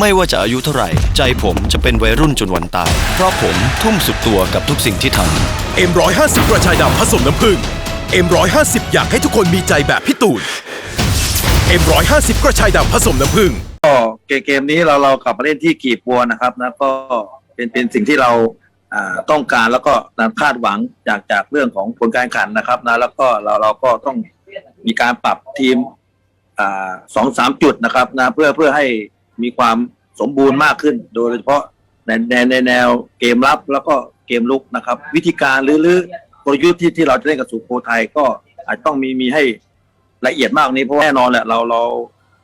ไม่ว่าจะอายุเท่าไหร่ ใจผมจะเป็นวัยรุ่นจนวันตาย เพราะผมทุ่มสุดตัวกับทุกสิ่งที่ทำเอ็มร้อยห้าสิบกระชายดำผสมน้ำผึ้งเอ็มร้อยห้าสิบอยากให้ทุกคนมีใจแบบพี่ตูนเอ็มร้อยห้าสิบกระชายดำผสมน้ำผึ้งก็เกมเกมนี้เราเรากลับมาเล่นที่กีบบัวนะครับนะก็เป็นเป็นสิ่งที่เราอ่าต้องการแล้วก็คาดหวังจากจากเรื่องของผลการแข่งขันนะครับนะแล้วก็เราเราก็ต้องมีการปรับทีมอ่าสองสามจุดนะครับนะเพื่อเพื่อให้ มีความสมบูรณ์มากขึ้น โดยเฉพาะในในในแนวเกมรับแล้วก็เกมลุกนะครับ วิธีการหรือหรือกลยุทธ์ที่ที่เราจะเล่นกับสุโขทัยก็อาจต้องมีมีให้ละเอียดมากนี้เพราะแน่นอนแหละเราเรา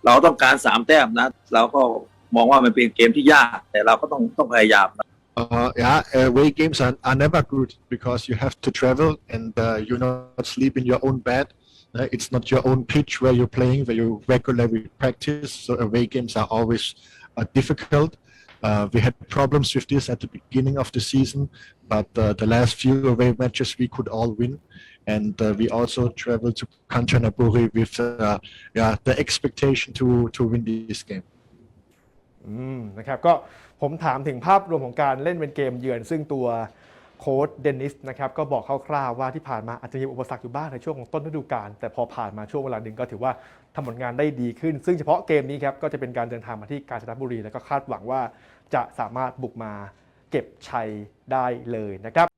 เราต้องการสามแต้มนะ เราก็มองว่ามันเป็นเกมที่ยาก แต่เราก็ต้องต้องพยายามนะ Uh, yeah, away games are, are never good because you have to travel and uh, you not sleep in your own bed. Uh, it's not your own pitch where you're playing, where you regularly practice. So away games are always uh, difficult. Uh, we had problems with this at the beginning of the season, but uh, the last few away matches we could all win. And uh, we also traveled to Kanchanaburi with uh, yeah, the expectation to, to win this game. อืมนะครับก็ผมถามถึงภาพรวมของการเล่นเป็นเกมเยือน ซึ่งตัว โค้ดเดนนิสนะครับก็บอกคร่าวๆว่าที่ผ่านมาอาจจะมีอุปสรรคอยู่บ้างในช่วงของต้นฤดูกาลแต่พอผ่านมาช่วงเวลาหนึ่งก็ถือว่าทำผลงานได้ดีขึ้น ซึ่งเฉพาะเกมนี้ครับก็จะเป็นการเดินทางมาที่กาญจนบุรี แล้วก็คาดหวังว่าจะสามารถบุกมาเก็บชัยได้เลยนะครับ